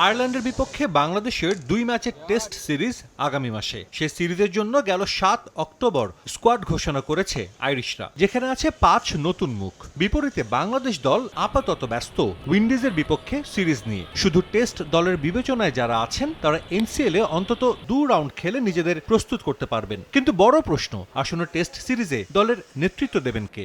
আয়ারল্যান্ডের বিপক্ষে বাংলাদেশের দুই ম্যাচের টেস্ট সিরিজ আগামী মাসে। সে সিরিজের জন্য গেল সাত অক্টোবর স্কোয়াড ঘোষণা করেছে আইরিশরা, যেখানে আছে পাঁচ নতুন মুখ। বিপরীতে বাংলাদেশ দল আপাতত ব্যস্ত উইন্ডিজের বিপক্ষে সিরিজ নিয়ে। শুধু টেস্ট দলের বিবেচনায় যারা আছেন, তারা এনসিএল এ অন্তত দু রাউন্ড খেলে নিজেদের প্রস্তুত করতে পারবেন। কিন্তু বড় প্রশ্ন, আসন্ন টেস্ট সিরিজে দলের নেতৃত্ব দেবেন কে?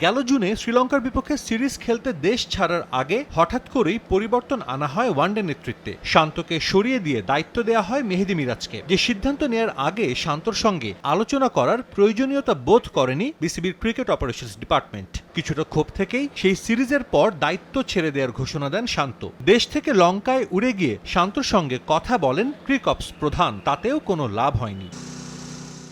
গেল জুনে শ্রীলঙ্কার বিপক্ষে সিরিজ খেলতে দেশ ছাড়ার আগে হঠাৎ করেই পরিবর্তন আনা হয় ওয়ানডে নেতৃত্বে। শান্তকে সরিয়ে দিয়ে দায়িত্ব দেওয়া হয় মেহেদি মিরাজকে। যে সিদ্ধান্ত নেয়ার আগে শান্তর সঙ্গে আলোচনা করার প্রয়োজনীয়তা বোধ করেনি বিসিবির ক্রিকেট অপারেশনস ডিপার্টমেন্ট। কিছুটা ক্ষোভ থেকেই সেই সিরিজের পর দায়িত্ব ছেড়ে দেওয়ার ঘোষণা দেন শান্ত। দেশ থেকে লঙ্কায় উড়ে গিয়ে শান্তর সঙ্গে কথা বলেন ক্রিকপস প্রধান, তাতেও কোনো লাভ হয়নি।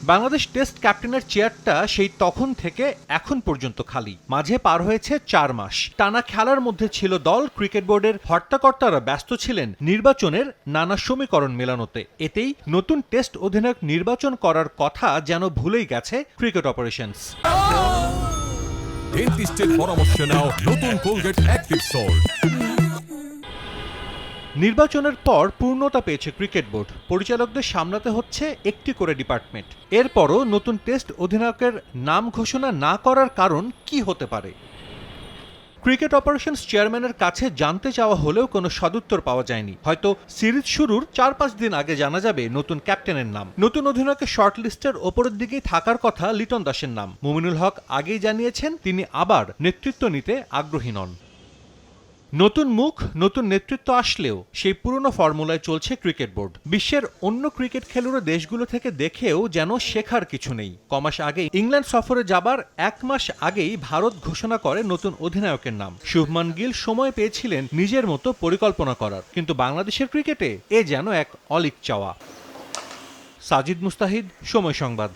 বাংলাদেশ টেস্ট ক্যাপ্টেনের চেয়ারটা সেই তখন থেকে এখন পর্যন্ত খালি। মাঝে পার হয়েছে চার মাস। টানা খেলার মধ্যে ছিল দল, ক্রিকেট বোর্ডের হর্তাকর্তারা ব্যস্ত ছিলেন নির্বাচনের নানা সমীকরণ মেলানোতে। এতেই নতুন টেস্ট অধিনায়ক নির্বাচন করার কথা যেন ভুলেই গেছে ক্রিকেট অপারেশনস। ডেন্টিস্টের পরামর্শ নাও নতুন কোলগেট অ্যাক্টিভ সল্ট। নির্বাচনের পর পূর্ণতা পেয়েছে ক্রিকেট বোর্ড। পরিচালকদের সামলাতে হচ্ছে একটি করে ডিপার্টমেন্ট। এরপরও নতুন টেস্ট অধিনায়কের নাম ঘোষণা না করার কারণ কি হতে পারে? ক্রিকেট অপারেশনস চেয়ারম্যানের কাছে জানতে চাওয়া হলেও কোনো সদুত্তর পাওয়া যায়নি। হয়তো সিরিজ শুরুর চার পাঁচ দিন আগে জানা যাবে নতুন ক্যাপ্টেনের নাম। নতুন অধিনায়কের শর্ট লিস্টের ওপরের দিকেই থাকার কথা লিটন দাসের নাম। মুমিনুল হক আগেই জানিয়েছেন তিনি আবার নেতৃত্ব নিতে আগ্রহী নন। নতুন মুখ, নতুন নেতৃত্ব আসলেও সেই পুরনো ফর্মুলায় চলছে ক্রিকেট বোর্ড। বিশ্বের অন্য ক্রিকেট খেলুড়ো দেশগুলো থেকে দেখেও যেন শেখার কিছু নেই। কমাস আগে ইংল্যান্ড সফরে যাবার এক মাস আগেই ভারত ঘোষণা করে নতুন অধিনায়কের নাম। শুভমান গিল সময় পেয়েছিলেন নিজের মতো পরিকল্পনা করার, কিন্তু বাংলাদেশের ক্রিকেটে এ যেন এক অলিক চাওয়া। সাজিদ মুস্তাহিদ, সময় সংবাদ।